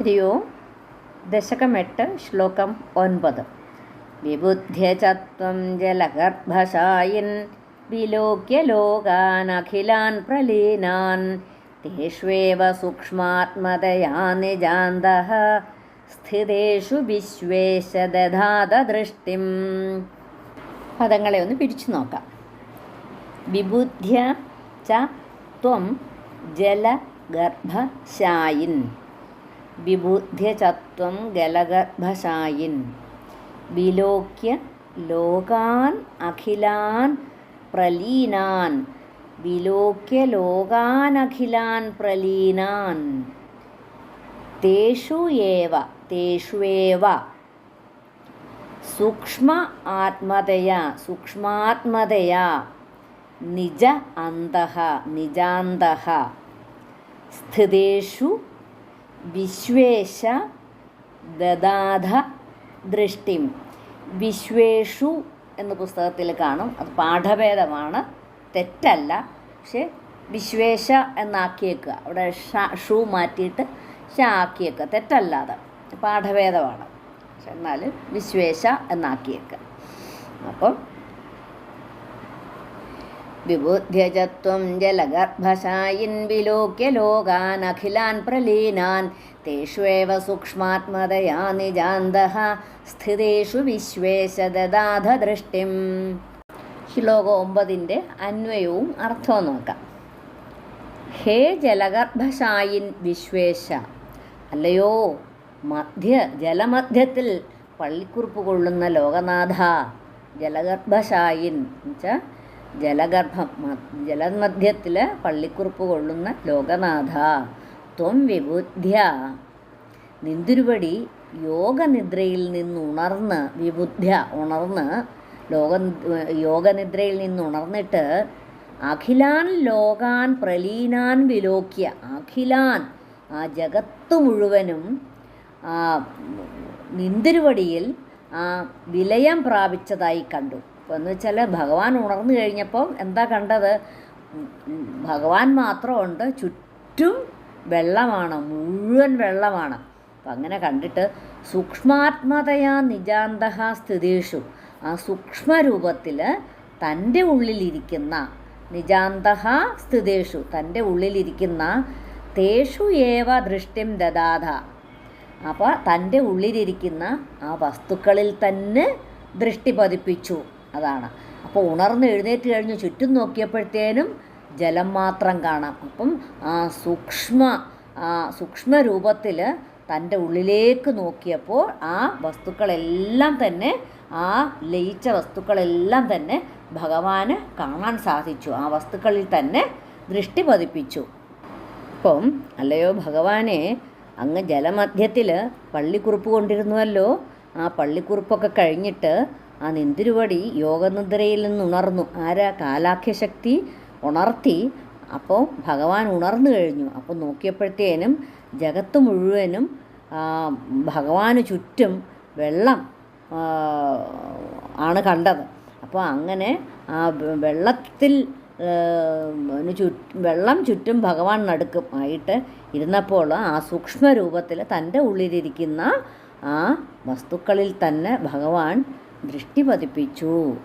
ഹരി ഓം ദശകമെട്ട് ശ്ലോകം ഒൻപത്. വിബുദ്ധ്യചത്വം ജലഗർഭശായിൻ വിലോക്യ ലോകാനഖിലാൻ പ്രലീനാൻ തേഷ്വേവ സൂക്ഷ്മാത്മതയാ നിജാന്തഃ സ്ഥിതേഷു വിശ്വേശ ദധാത ദൃഷ്ടിം പദങ്ങളെ ഒന്ന് പിരിച്ചു നോക്കാം. വിബുദ്ധ്യ ച ത്വം ജലഗർഭശായിൻ വിബുദ്ധ്യചത്വം ഗലഗർഭശായിൻ വിലോക്യ ലോകാൻ അഖിലാൻ പ്രലീനാൻ. വിലോക്യ ലോകാനഖിലാൻ പ്രലീനാൻ. തേഷു ഏവ തേഷ്വേവ. സൂക്ഷ്മ ആത്മതയാ സൂക്ഷ്മാത്മതയാ. നിജ അന്തഃ നിജാന്തഃ. സ്ഥിതേഷു വിശ്വേശ ദദാധ ദൃഷ്ടിം. വിശ്വേഷു എന്ന പുസ്തകത്തിൽ കാണും. അത് പാഠഭേദമാണ്. തെറ്റല്ല. പക്ഷേ വിശ്വേശ എന്നാക്കിയേക്കുക. അവിടെ ഷ ഷു മാറ്റിയിട്ട് ഷ ആക്കിയേക്കുക. തെറ്റല്ലാതെ പാഠഭേദമാണ്. പക്ഷെ എന്നാൽ വിശ്വേശ എന്നാക്കിയേക്കുക. അപ്പം വിബുദ്ധ്യജത്വം ജലഗർഭശായിൻ വിലോക്യ ലോകാൻ അഖിലാൻ പ്രലീനാൻ തേഷ്വേവ സൂക്ഷ്മാത്മതയാ നിജാന്തഃ സ്ഥിതേഷു വിശ്വേശ ദദാധ ദൃഷ്ടിം ശ്ലോകം ഒമ്പതിന്റെ അന്വയവും അർത്ഥവും നോക്കാം. ഹേ ജലഗർഭശായിൻ വിശ്വേശ അല്ലയോ മധ്യ ജലമധ്യത്തിൽ പള്ളിക്കുറിപ്പ് കൊള്ളുന്ന ലോകനാഥ ജലഗർഭശായിൻ എന്നുവെച്ചാൽ ജലഗർഭം ജലമധ്യത്തിൽ പള്ളിക്കുറിപ്പ് കൊള്ളുന്ന ലോകനാഥ ത്വം വിബുദ്ധ്യ. നിന്തിരുപടി യോഗനിദ്രയിൽ നിന്നുണർന്ന് വിബുദ്ധ്യ ഉണർന്ന് ലോക യോഗനിദ്രയിൽ നിന്നുണർന്നിട്ട് അഖിലാൻ ലോകാൻ പ്രലീനാൻ വിലോക്യ. അഖിലാൻ ആ ജഗത്ത് മുഴുവനും നിന്തിരുവടിയിൽ ആ വിലയം പ്രാപിച്ചതായി കണ്ടു. അപ്പോൾ എന്ന് വെച്ചാൽ ഭഗവാൻ ഉണർന്നു കഴിഞ്ഞപ്പം എന്താ കണ്ടത്? ഭഗവാൻ മാത്രമുണ്ട് ചുറ്റും വെള്ളമാണ് മുഴുവൻ വെള്ളമാണ്. അപ്പം അങ്ങനെ കണ്ടിട്ട് സൂക്ഷ്മാത്മതയാ നിജാന്തഹ സ്ഥിതീഷു. ആ സൂക്ഷ്മരൂപത്തിൽ തന്റെ ഉള്ളിലിരിക്കുന്ന നിജാന്തഹ സ്ഥിതേഷു തന്റെ ഉള്ളിലിരിക്കുന്ന തേഷു ഏവ ദൃഷ്ടിം ദദാധ. അപ്പോൾ തന്റെ ഉള്ളിലിരിക്കുന്ന ആ വസ്തുക്കളിൽ തന്നെ ദൃഷ്ടി പതിപ്പിച്ചു. അതാണ്. അപ്പോൾ ഉണർന്ന് എഴുന്നേറ്റ് കഴിഞ്ഞ് ചുറ്റും നോക്കിയപ്പോഴത്തേനും ജലം മാത്രം കാണാം. അപ്പം ആ സൂക്ഷ്മ സൂക്ഷ്മ രൂപത്തിൽ തന്റെ ഉള്ളിലേക്ക് നോക്കിയപ്പോൾ ആ വസ്തുക്കളെല്ലാം തന്നെ ആ ലയിച്ച വസ്തുക്കളെല്ലാം തന്നെ ഭഗവാന് കാണാൻ സാധിച്ചു. ആ വസ്തുക്കളിൽ തന്നെ ദൃഷ്ടി പതിപ്പിച്ചു. അപ്പം അല്ലയോ ഭഗവാനെ അങ്ങ് ജലമധ്യത്തിൽ പള്ളിക്കുറിപ്പ് കൊണ്ടിരുന്നുവല്ലോ. ആ പള്ളിക്കുറിപ്പൊക്കെ കഴിഞ്ഞിട്ട് ആ നിന്തിരുവടി യോഗനിദ്രയിൽ നിന്ന് ഉണർന്നു ആരാ? കാലാഖ്യശക്തി ഉണർത്തി. അപ്പോൾ ഭഗവാൻ ഉണർന്നു കഴിഞ്ഞു. അപ്പോൾ നോക്കിയപ്പോഴത്തേനും ജഗത്ത് മുഴുവനും ഭഗവാന് ചുറ്റും വെള്ളം ആണ് കണ്ടത്. അപ്പോൾ അങ്ങനെ ആ വെള്ളത്തിൽ ചു വെള്ളം ചുറ്റും ഭഗവാൻ നടുക്കും ആയിട്ട് ഇരുന്നപ്പോൾ ആ സൂക്ഷ്മ രൂപത്തിൽ തന്റെ ഉള്ളിലിരിക്കുന്ന ആ വസ്തുക്കളിൽ തന്നെ ഭഗവാൻ ദൃഷ്ടി പതിപ്പിച്ചു.